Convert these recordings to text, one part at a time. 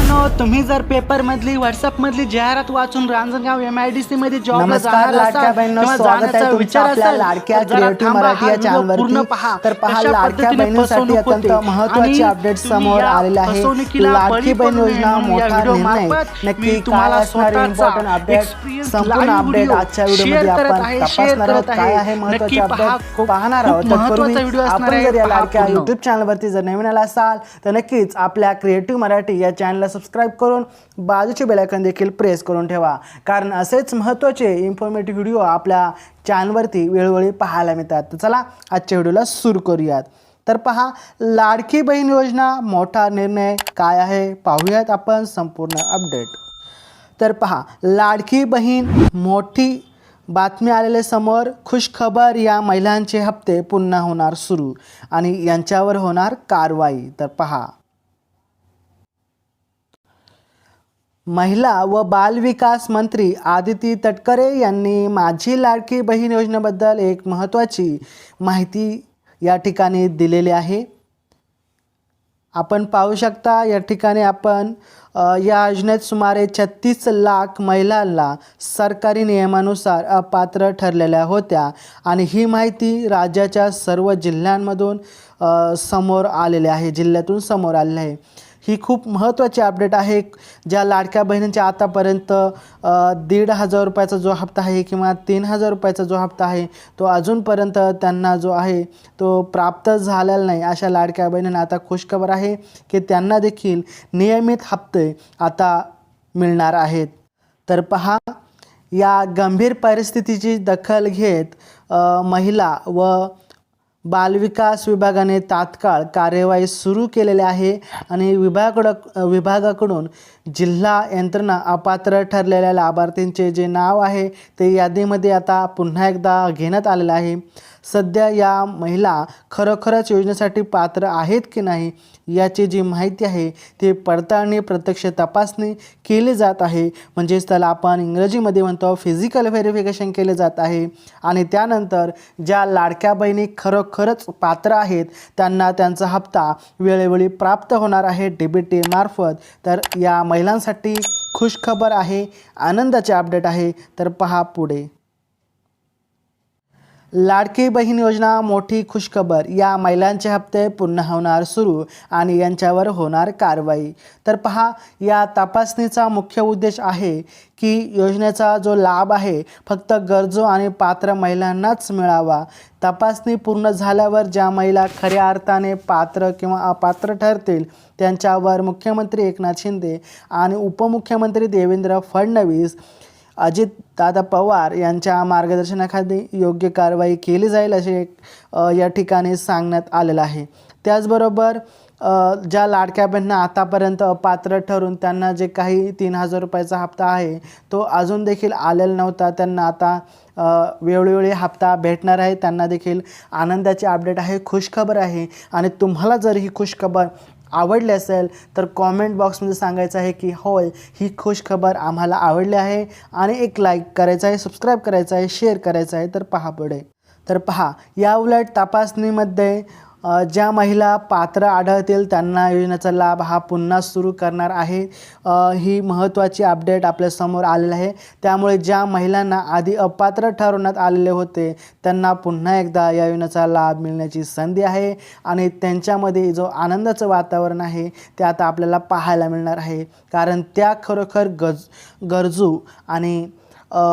मित्रांनो तुम्ही जर पेपर मधली व्हॉट्सअप मधली जाहिरात वाचून Ranjangaon M I D C मध्ये जॉब नमस्कार लाडक्या बहिणींनो स्वागत आहे तुमचं आपल्या लाडक्या क्रिएटिव्ह मराठी या चॅनलवरती तर पहा लाडक्या बहिणींसाठी अत्यंत महत्त्वाचे अपडेट समोर आलेले आहे. लाडकी बहीण योजना मोठा निर्णय. नक्की काय असणार इम्पॉर्टंट अपडेट संपूर्ण अपडेट आजच्या व्हिडिओमध्ये आपण तपासणार आहोत. काय आहे. महत्त्वाचे अपडेट पाहणार आहोत. तत्पूर्वी आपण जर या लाडक्या युट्यूब चॅनलवरती जर नवीन आला असाल तर नक्कीच आपल्या क्रिएटिव्ह मराठी या चॅनलला सबस्क्राईब करून बाजूचे बेलायकन देखील प्रेस करून ठेवा. कारण असेच महत्त्वाचे इन्फॉर्मेटिव्ह व्हिडिओ आपल्या चॅनलवरती वेळोवेळी पाहायला मिळतात. तर चला आजच्या व्हिडिओला सुरू करूयात. तर पहा लाडकी बहीण योजना मोठा निर्णय काय आहे? पाहूयात आपण संपूर्ण अपडेट तर पहा लाडकी बहीण मोठी बातमी आलेले समोर खुशखबर या महिलांचे हप्ते पुन्हा होणार सुरू आणि यांच्यावर होणार कारवाई. तर पहा महिला व बालविकास मंत्री आदिती तटकरे यांनी माझी लाडकी बहीण योजनेबद्दल एक महत्त्वाची माहिती या ठिकाणी दिलेली आहे. आपण पाहू शकता या ठिकाणी आपण या योजनेत सुमारे छत्तीस लाख महिलांना सरकारी नियमानुसार अपात्र ठरलेल्या होत्या आणि ही माहिती राज्याच्या सर्व जिल्ह्यांमधून समोर आलेली आहे जिल्ह्यातून समोर आलेली आहे. ही खूप महत्त्वाची अपडेट आहे. ज्या लाडक्या बहिणींच्या आतापर्यंत दीड हजार रुपयाचा जो हप्ता आहे किंवा तीन हजार रुपयाचा जो हप्ता आहे तो अजूनपर्यंत त्यांना जो आहे तो प्राप्त झालेला नाही. अशा लाडक्या बहिणींना आता खुशखबर आहे की त्यांना देखील नियमित हप्ते आता मिळणार आहेत. तर पहा या गंभीर परिस्थितीची दखल घेत महिला व बालविकास विभागाने तात्काळ कार्यवाही सुरू केलेली आहे आणि विभागाकडं विभागाकडून जिल्हा यंत्रणा अपात्र ठरलेल्या लाभार्थींचे जे नाव आहे ते यादीमध्ये आता पुन्हा एकदा घेण्यात आलेलं आहे. सध्या या महिला खरोखरच योजनेसाठी पात्र आहेत की नाही याची जी माहिती आहे ती पडताळणी प्रत्यक्ष तपासणी केली जात आहे. म्हणजेच त्याला आपण इंग्रजीमध्ये म्हणतो फिजिकल व्हेरिफिकेशन केले जात आहे. आणि त्यानंतर ज्या लाडक्या बहिणी खरोखर खरंच पात्र आहेत. त्यांना त्यांचा हप्ता वेळोवेळी प्राप्त होणार आहे डी मार्फत. तर या महिलांसाठी खुशखबर आहे. आनंदाचे अपडेट आहे. तर पहा पुढे. लाडकी बहीण योजना मोठी खुशखबर या महिलांचे हप्ते पुन्हा होणार सुरू आणि यांच्यावर होणार कारवाई. तर पहा या तपासणीचा मुख्य उद्देश आहे की योजनेचा जो लाभ आहे फक्त गरजू आणि पात्र महिलांनाच मिळावा. तपासणी पूर्ण झाल्यावर ज्या महिला खऱ्या अर्थाने पात्र किंवा अपात्र ठरतील त्यांच्यावर मुख्यमंत्री एकनाथ शिंदे आणि उपमुख्यमंत्री देवेंद्र फडणवीस अजित दादा पवार यांच्या मार्गदर्शनाखाली योग्य कारवाई केली जाईल असे या ठिकाणी सांगण्यात आलेलं आहे. त्याचबरोबर ज्या लाडक्या बहिणींना आतापर्यंत अपात्र ठरून त्यांना जे काही तीन हजार रुपयाचा हप्ता आहे तो अजून देखील आलेला नव्हता. त्यांना आता वेळोवेळी हप्ता भेटणार आहे. त्यांना देखील आनंदाची अपडेट आहे खुशखबर आहे. आणि तुम्हाला जर ही खुशखबर आवडली असेल तर कॉमेंट बॉक्समध्ये सांगायचं आहे की होय ही खुश खबर आम्हाला आवडली आहे आणि एक लाईक करायचं आहे सबस्क्राईब करायचं आहे शेअर करायचं आहे तर पहा पुढे. तर पहा या उलट तपासणीमध्ये ज्या महिला पात्र आढळतील त्यांना योजनेचा लाभ हा पुन्हा सुरू करणार आहे. ही महत्त्वाची अपडेट आपल्यासमोर आलेलं आहे. त्यामुळे ज्या महिलांना आधी अपात्र ठरवण्यात आलेले होते त्यांना पुन्हा एकदा या योजनेचा लाभ मिळण्याची संधी आहे आणि त्यांच्यामध्ये जो आनंदाचं वातावरण आहे ते आता आपल्याला पाहायला मिळणार आहे. कारण त्या खरोखर गज गरजू आणि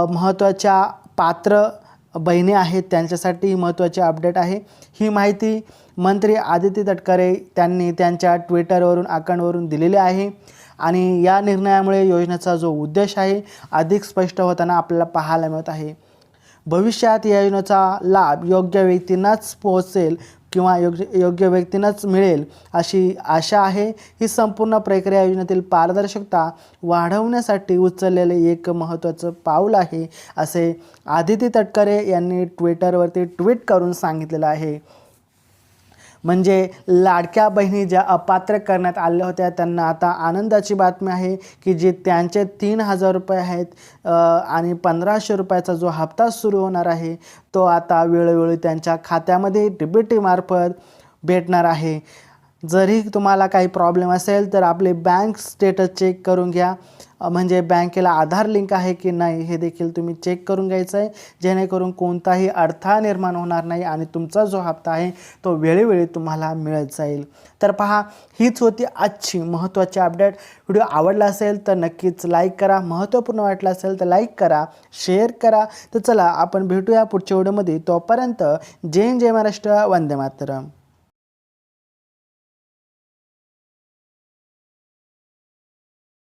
महत्त्वाच्या पात्र बहिणी आहेत त्यांच्यासाठी महत्त्वाचे अपडेट आहे. ही माहिती मंत्री आदित्य तटकरे त्यांनी त्यांच्या ट्विटरवरून अकाउंटवरून दिलेली आहे. आणि या निर्णयामुळे योजनेचा जो उद्देश आहे अधिक स्पष्ट होताना आपल्याला पाहायला मिळत आहे. भविष्यात या योजनेचा लाभ योग्य व्यक्तींनाच पोहोचेल किंवा योग्य योग्य व्यक्तींनाच मिळेल अशी आशा आहे. ही संपूर्ण प्रक्रिया योजनेतील पारदर्शकता वाढवण्यासाठी उचललेले एक महत्त्वाचं पाऊल आहे असे आदिती तटकरे यांनी ट्विटरवरती ट्विट करून सांगितलेलं आहे. म्हणजे लाडक्या बहिणी ज्या अपात्र करण्यात आल्या होत्या त्यांना आता आनंदाची बातमी आहे की जे त्यांचे तीन हजार रुपये आहेत आणि पंधराशे रुपयाचा जो हप्ता सुरू होणार आहे तो आता वेळोवेळी त्यांच्या खात्यामध्ये डी बी टीमार्फत भेटणार आहे. जरी तुम्हाला काही प्रॉब्लेम असेल तर आपले बँक स्टेटस चेक करून घ्या. म्हणजे बँकेला आधार लिंक आहे की नाही हे देखील तुम्ही चेक करून घ्यायचं आहे जेणेकरून कोणताही अडथळा निर्माण होणार नाही आणि तुमचा जो हप्ता आहे तो वेळोवेळी तुम्हाला मिळत जाईल. तर पहा हीच होती आजची महत्त्वाची अपडेट व्हिडिओ आवडला असेल तर नक्कीच लाईक करा. महत्त्वपूर्ण वाटलं असेल तर लाईक करा शेअर करा. तर चला आपण भेटूया पुढच्या व्हिडिओमध्ये तोपर्यंत जय जय महाराष्ट्र. वंदे मातरम.